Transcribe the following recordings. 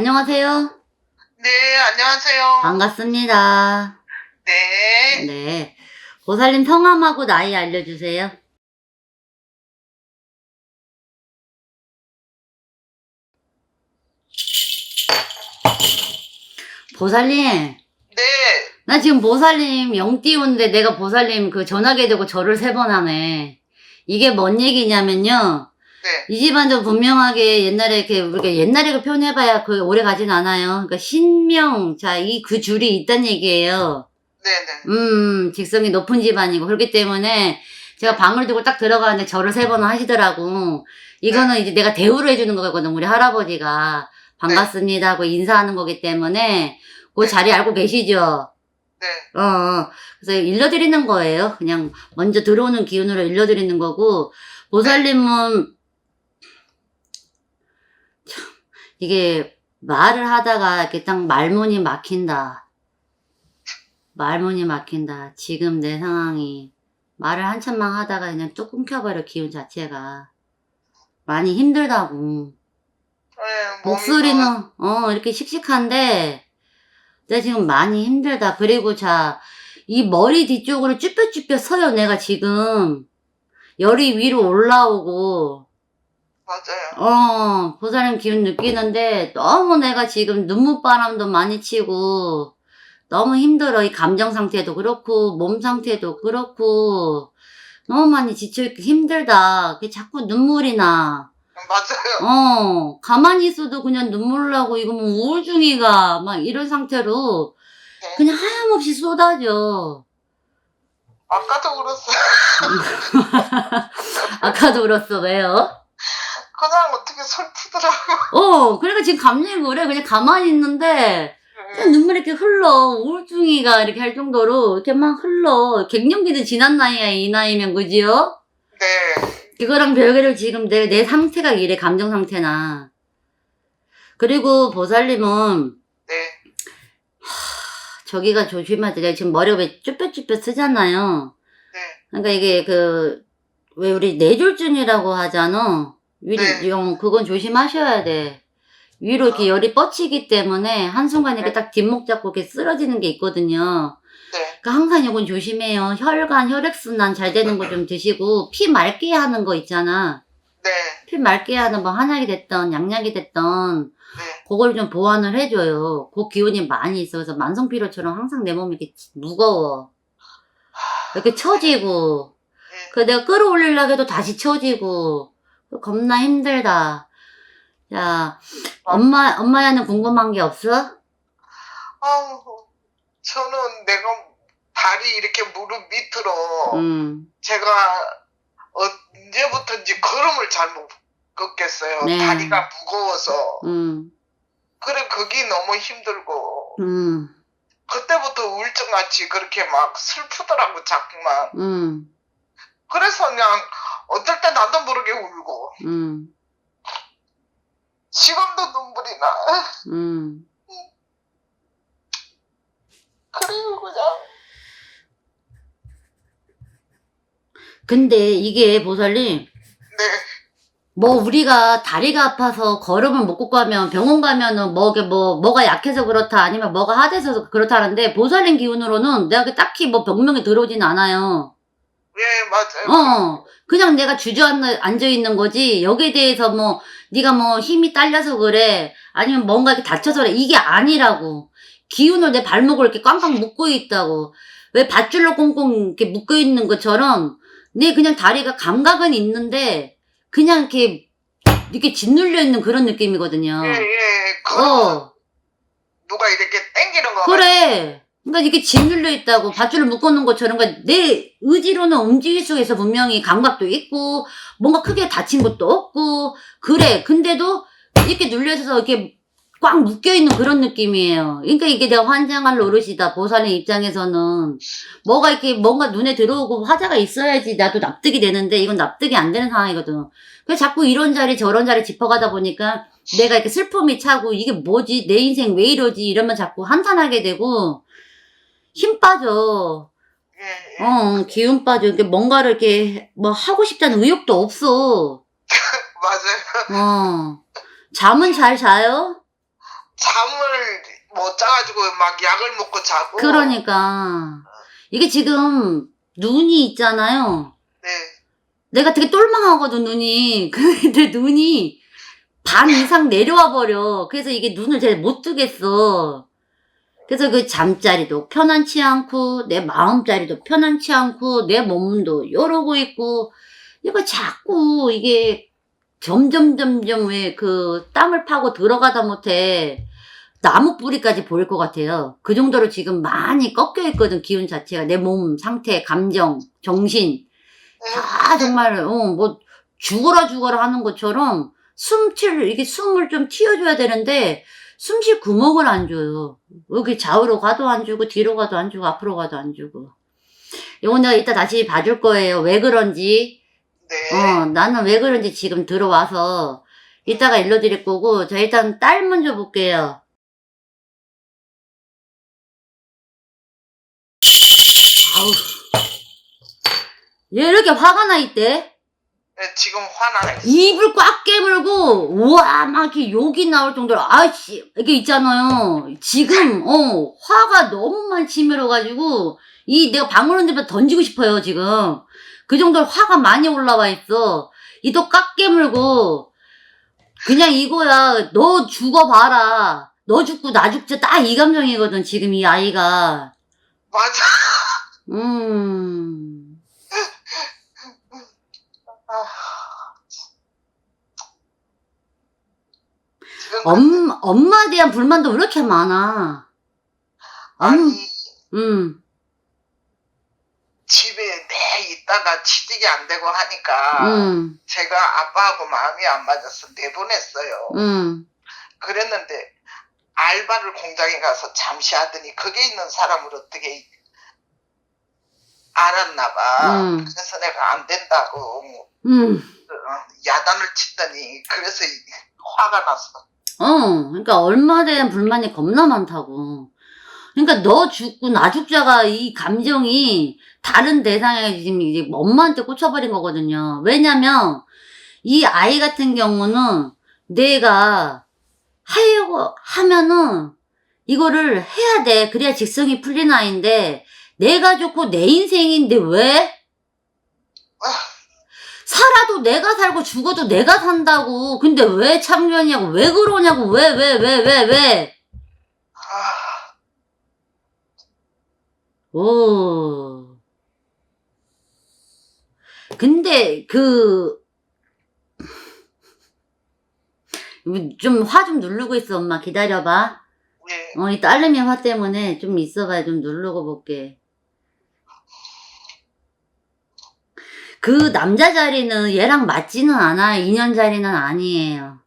안녕하세요. 네, 안녕하세요. 반갑습니다. 네. 네. 보살님 성함하고 나이 알려주세요. 보살님, 네. 나 지금 보살님 영 띄우는데 내가 보살님 그 전화기 대고 절을 세 번 하네. 이게 뭔 얘기냐면요. 네. 이 집안도 분명하게 옛날에 이렇게 우리가 옛날에 그 표현해봐야 그 오래 가진 않아요. 그러니까 신명, 자, 이 그 줄이 있단 얘기예요. 네, 네. 음, 직성이 높은 집안이고 그렇기 때문에 제가 방을 두고 딱 들어가는데 절을 세 번 하시더라고. 이거는 이제 내가 대우를 해주는 거거든. 우리 할아버지가 반갑습니다 하고 인사하는 거기 때문에 그 네. 자리 알고 계시죠? 네. 어, 어. 그래서 일러드리는 거예요. 그냥 먼저 들어오는 기운으로 일러드리는 거고, 보살님은, 참, 이게 말을 하다가 이렇게 딱 말문이 막힌다. 말문이 막힌다. 지금 내 상황이. 말을 한참만 하다가 그냥 뚝 끊겨버려, 기운 자체가. 많이 힘들다고. 네, 목소리는 더- 어 이렇게 씩씩한데 내가 지금 많이 힘들다. 그리고 자 이 머리 뒤쪽으로 쭈뼛쭈뼛 서요. 내가 지금 열이 위로 올라오고 맞아요. 어 보살님 기운 느끼는데 너무 내가 지금 눈물바람도 많이 치고 너무 힘들어. 이 감정 상태도 그렇고 몸 상태도 그렇고 너무 많이 지쳐있고 힘들다. 그게 자꾸 눈물이 나. 맞아요. 어, 가만히 있어도 그냥 눈물 나고, 이거 뭐 우울증이가, 막 이런 상태로, 네. 그냥 하염없이 쏟아져. 아까도 울었어요. 아까도 울었어, 왜요? 어떻게 슬프더라고. 어, 그러니까 지금 그래. 그냥 가만히 있는데, 그냥 눈물이 이렇게 흘러. 우울증이가 이렇게 할 정도로, 이렇게 막 흘러. 갱년기는 지난 나이야, 이 나이면, 그지요? 네. 그거랑 별개로 지금 내, 내 상태가 이래, 감정 상태나. 그리고 보살님은, 네. 저기가 조심하지. 내가 지금 머리가 왜 쭈뼛쭈뼛 쓰잖아요. 네. 그러니까 이게 그, 왜 우리 뇌졸중이라고 하잖아. 위로, 네. 영, 그건 조심하셔야 돼. 위로 이렇게 열이 뻗치기 때문에 한순간에 이렇게 네. 딱 뒷목 잡고 이렇게 쓰러지는 게 있거든요. 네. 그러니까 항상 이건 조심해요. 혈관, 혈액순환 잘 되는 거 좀 드시고, 피 맑게 하는 거 있잖아. 네. 피 맑게 하는 뭐 한약이 됐던, 양약이 됐던, 네. 그걸 좀 보완을 해줘요. 그 기운이 많이 있어. 그래서 만성피로처럼 항상 내 몸이 이렇게 무거워. 이렇게 처지고. 네. 그 내가 끌어올리려고 해도 다시 처지고. 겁나 힘들다. 야, 엄마, 엄마야는 궁금한 게 없어? 아우, 저는 내가 다리 이렇게 무릎 밑으로 음, 제가 언제부턴지 걸음을 잘 못 걷겠어요. 네. 다리가 무거워서. 음, 그래, 그게 너무 힘들고. 음, 그때부터 우울증같이 그렇게 막 슬프더라고, 자꾸만. 음, 그래서 그냥 어떨 때 나도 모르게 울고. 음, 지금도 눈물이 나. 음. 그리고 그냥. 근데 이게 보살님, 네, 뭐 우리가 다리가 아파서 걸음을 못 걷고 하면 병원 가면은 뭐게 뭐 뭐가 약해서 그렇다 아니면 뭐가 하대서 그렇다는데 보살님 기운으로는 내가 딱히 뭐 병명이 들어오진 않아요. 예, 맞아요. 어 그냥 내가 주저앉아 앉아 있는 거지 여기에 대해서 뭐 네가 뭐 힘이 딸려서 그래 아니면 뭔가 이렇게 다쳐서 그래 이게 아니라고 기운을 내 발목을 이렇게 꽝꽝 묶고 있다고 왜 밧줄로 꽁꽁 이렇게 묶어 있는 것처럼 내 그냥 다리가 감각은 있는데 그냥 이렇게 이렇게 짓눌려 있는 그런 느낌이거든요. 예, 예. 그 어 누가 이렇게 땡기는 거. 그래. 그러니까 이게 짓눌려 있다고 밧줄을 묶어놓은 것처럼 그러니까 내 의지로는 움직일 수 있어 분명히 감각도 있고 뭔가 크게 다친 것도 없고 그래. 근데도 이렇게 눌려서 이렇게 꽉 묶여 있는 그런 느낌이에요. 그러니까 이게 내가 환장할 노릇이다. 보살의 입장에서는 뭐가 이렇게 뭔가 눈에 들어오고 화자가 있어야지 나도 납득이 되는데 이건 납득이 안 되는 상황이거든. 그래서 자꾸 이런 자리 저런 자리 짚어가다 보니까 내가 이렇게 슬픔이 차고 이게 뭐지? 내 인생 왜 이러지? 이러면 자꾸 한탄하게 되고 힘 빠져. 예, 예. 어, 기운 빠져. 이렇게 뭔가를 이렇게 뭐 하고 싶다는 의욕도 없어. 맞아요. 어. 잠은 잘 자요? 잠을 못 자가지고 막 약을 먹고 자고. 그러니까 이게 지금 눈이 있잖아요. 네. 내가 되게 똘망하거든 눈이. 근데 눈이 반 이상 내려와 버려. 그래서 이게 눈을 잘 못 뜨겠어. 그래서 그 잠자리도 편안치 않고 내 마음자리도 편안치 않고 내 몸도 이러고 있고 이거 자꾸 이게 점점 점점 왜 그 땅을 파고 들어가다 못해 나무 뿌리까지 보일 것 같아요. 그 정도로 지금 많이 꺾여 있거든 기운 자체가 내 몸 상태, 감정, 정신 네. 다 정말 어 뭐 죽어라 죽어라 하는 것처럼 숨칠 이게 숨을 좀 튀어줘야 되는데 숨쉴 구멍을 안 줘요. 여기 좌우로 가도 안 주고 뒤로 가도 안 주고 앞으로 가도 안 주고. 이거 내가 이따 다시 봐줄 거예요. 왜 그런지. 네. 어 나는 왜 그런지 지금 들어와서 이따가 일러드릴 거고 자 일단 딸 먼저 볼게요. 아우 얘 이렇게 화가 나 있대? 네, 지금 화나. 입을 꽉 깨물고 우와 막 이렇게 욕이 나올 정도로 아씨 이게 있잖아요. 지금 어 화가 너무 많이 치밀어가지고 이 내가 집에 던지고 싶어요 지금. 그 정도로 화가 많이 올라와 있어. 이도 꽉 깨물고 그냥 이거야. 너 죽어봐라. 너 죽고 나 죽자. 딱 이 감정이거든 지금 이 아이가. 맞아. 음 아. 지금 엄, 엄마에 대한 불만도 왜 이렇게 많아 엄, 아니 음 집에 내 있다가 취직이 안 되고 하니까 음, 제가 아빠하고 마음이 안 맞아서 내보냈어요. 음, 그랬는데 알바를 공장에 가서 잠시 하더니 거기 있는 사람을 어떻게 알았나 봐. 음. 그래서 내가 안 된다고 음. 어, 야단을 치더니 그래서 이- 화가 났어. 어, 그러니까 얼마에 대한 불만이 겁나 많다고. 그러니까 너 죽고 나 죽자가 이 감정이 다른 대상에 지금 이제 엄마한테 꽂혀버린 거거든요. 왜냐면 이 아이 같은 경우는 내가 하려고 하면은 이거를 해야 돼. 그래야 직성이 풀린 아이인데 내가 좋고 내 인생인데 왜? 살아도 내가 살고 죽어도 내가 산다고. 근데 왜 참견이냐고. 왜 그러냐고. 왜, 왜, 왜, 왜, 왜. 아, 오. 근데 그, 좀 화 좀 누르고 있어, 엄마. 기다려봐. 예. 어, 이 딸내미 화 때문에 좀 있어봐야 좀 누르고 볼게. 그 남자 자리는 얘랑 맞지는 않아. 2년 자리는 아니에요.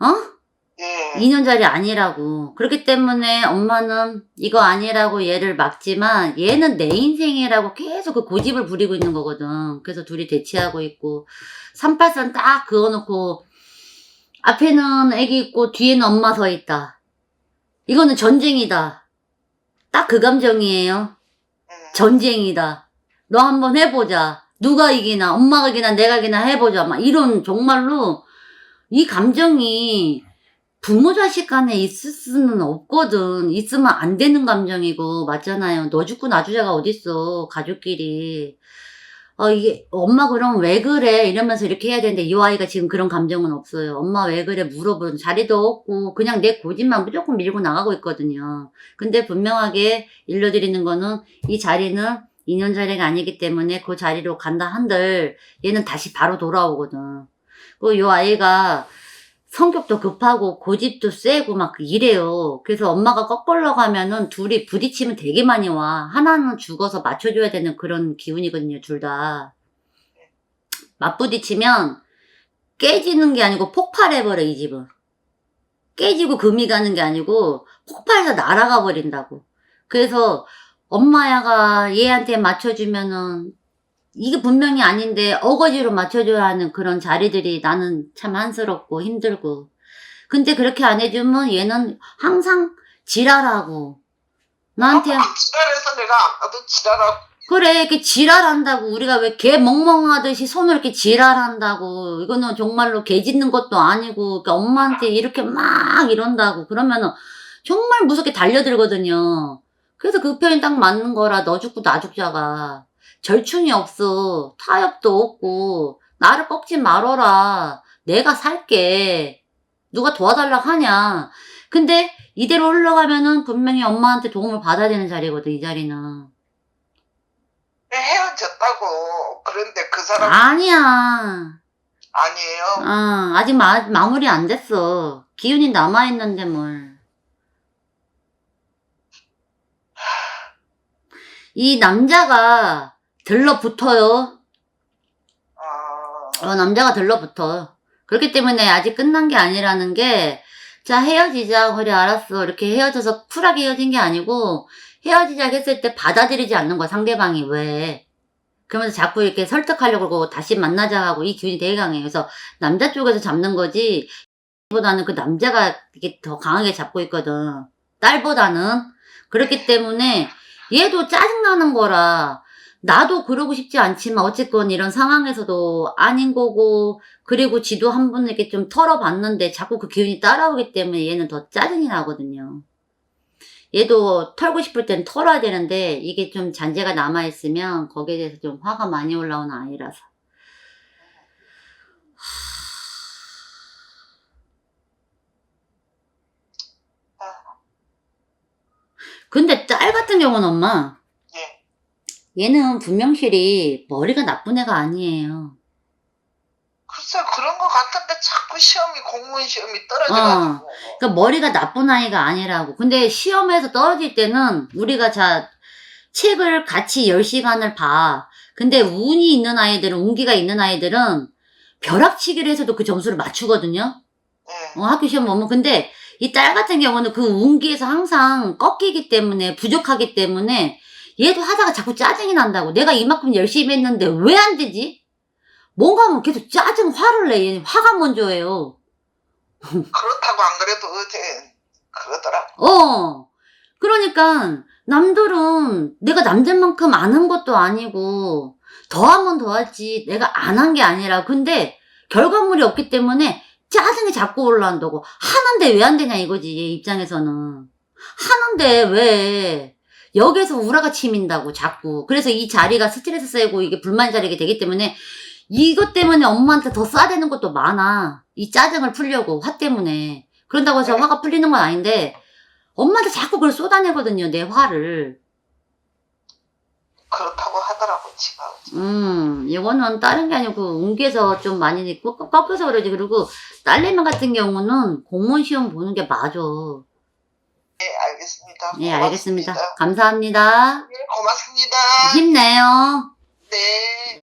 어? 예. 2년 자리 아니라고. 그렇기 때문에 엄마는 이거 아니라고 얘를 막지만 얘는 내 인생이라고 계속 그 고집을 부리고 있는 거거든. 그래서 둘이 대치하고 있고 38선 딱 그어놓고 앞에는 애기 있고 뒤에는 엄마 서 있다. 이거는 전쟁이다. 딱 그 감정이에요. 음, 전쟁이다. 너 한번 해보자. 누가 이기나, 엄마가 이기나, 내가 이기나 해보자. 막 이런 정말로 이 감정이 부모 자식 간에 있을 수는 없거든. 있으면 안 되는 감정이고, 맞잖아요. 너 죽고 나 주자가 어딨어. 가족끼리. 어, 이게, 엄마 그럼 왜 그래? 이러면서 이렇게 해야 되는데, 이 아이가 지금 그런 감정은 없어요. 엄마 왜 그래? 물어보는 자리도 없고, 그냥 내 고집만 무조건 밀고 나가고 있거든요. 근데 분명하게 일러드리는 거는, 이 자리는 2년 자리가 아니기 때문에 그 자리로 간다 한들, 얘는 다시 바로 돌아오거든. 그, 요 아이가, 성격도 급하고 고집도 세고 막 이래요. 그래서 엄마가 거꾸로 가면은 둘이 부딪히면 되게 많이 와. 하나는 죽어서 맞춰줘야 되는 그런 기운이거든요, 둘 다. 맞부딪히면 깨지는 게 아니고 폭발해버려, 이 집은. 깨지고 금이 가는 게 아니고 폭발해서 날아가 버린다고. 그래서 엄마야가 얘한테 맞춰주면은 이게 분명히 아닌데 어거지로 맞춰줘야 하는 그런 자리들이 나는 참 한스럽고 힘들고. 근데 그렇게 안 해주면 얘는 항상 지랄하고. 나한테, 지랄해서 내가 아까도 지랄하고 그래, 이렇게 지랄한다고. 우리가 왜 개 멍멍하듯이 손을 이렇게 지랄한다고. 이거는 정말로 개 짖는 것도 아니고, 그러니까 엄마한테 이렇게 막 이런다고. 그러면은 정말 무섭게 달려들거든요. 그래서 그 표현이 딱 맞는 거라 너 죽고 나 죽자가. 절충이 없어. 타협도 없고. 나를 꺾지 말어라. 내가 살게. 누가 도와달라 하냐. 근데 이대로 흘러가면은 분명히 엄마한테 도움을 받아야 되는 자리거든, 이 자리는. 헤어졌다고. 그런데 그 사람 아니야. 아니에요. 아, 아직 마, 마무리 안 됐어. 기운이 남아있는데 뭘. 이 남자가 들러붙어요. 어, 어, 남자가 들러붙어. 그렇기 때문에 아직 끝난 게 아니라는 게, 자, 헤어지자. 그래, 알았어. 이렇게 헤어져서 쿨하게 헤어진 게 아니고, 헤어지자 했을 때 받아들이지 않는 거야, 상대방이. 왜? 그러면서 자꾸 이렇게 설득하려고 그러고 다시 만나자 하고 이 기운이 되게 강해. 그래서 남자 쪽에서 잡는 거지, 보다는 그 남자가 이게 더 강하게 잡고 있거든. 딸보다는. 그렇기 때문에 얘도 짜증나는 거라. 나도 그러고 싶지 않지만 어쨌건 이런 상황에서도 아닌 거고 그리고 지도 한번 이렇게 좀 털어봤는데 자꾸 그 기운이 따라오기 때문에 얘는 더 짜증이 나거든요. 얘도 털고 싶을 땐 털어야 되는데 이게 좀 잔재가 남아있으면 거기에 대해서 좀 화가 많이 올라오는 아이라서. 근데 딸 같은 경우는 엄마, 예. 얘는 분명실이 머리가 나쁜 애가 아니에요. 글쎄 그런 것 같은데 자꾸 시험이 공무원 시험이 떨어져가지고. 그러니까 머리가 나쁜 아이가 아니라고. 근데 시험에서 떨어질 때는 우리가 자 책을 같이 10시간을 봐. 근데 운이 있는 아이들은 운기가 있는 아이들은 벼락치기를 해서도 그 점수를 맞추거든요. 예. 어, 학교 시험 보면 근데 이 딸 같은 경우는 그 운기에서 항상 꺾이기 때문에 부족하기 때문에 얘도 하다가 자꾸 짜증이 난다고. 내가 이만큼 열심히 했는데 왜 안 되지? 뭔가 하면 계속 짜증 화를 내. 얘는 화가 먼저예요. 그렇다고 안 그래도 어제 그러더라. 어. 그러니까 남들은 내가 남들만큼 안한 것도 아니고 더 하면 더 하지 내가 안 한 게 아니라 근데 결과물이 없기 때문에 짜증이 자꾸 올라온다고. 하는데 왜 안 되냐 이거지 얘 입장에서는. 하는데 왜 여기서 우라가 치민다고 자꾸. 그래서 이 자리가 스트레스 쌓이고 이게 불만 자리게 되기 때문에 이것 때문에 엄마한테 더 써야 되는 것도 많아. 이 짜증을 풀려고 화 때문에. 그런다고 해서 화가 풀리는 건 아닌데 엄마한테 자꾸 그걸 쏟아내거든요, 내 화를. 그렇다고 하더라고 지가. 음, 이거는 다른 게 아니고, 운기에서 좀 많이 꺾- 꺾여서 그러지. 그리고, 딸내미 같은 경우는 공무원 시험 보는 게 맞아. 네 알겠습니다. 예. 알겠습니다. 감사합니다. 네, 고맙습니다. 힘내요. 네.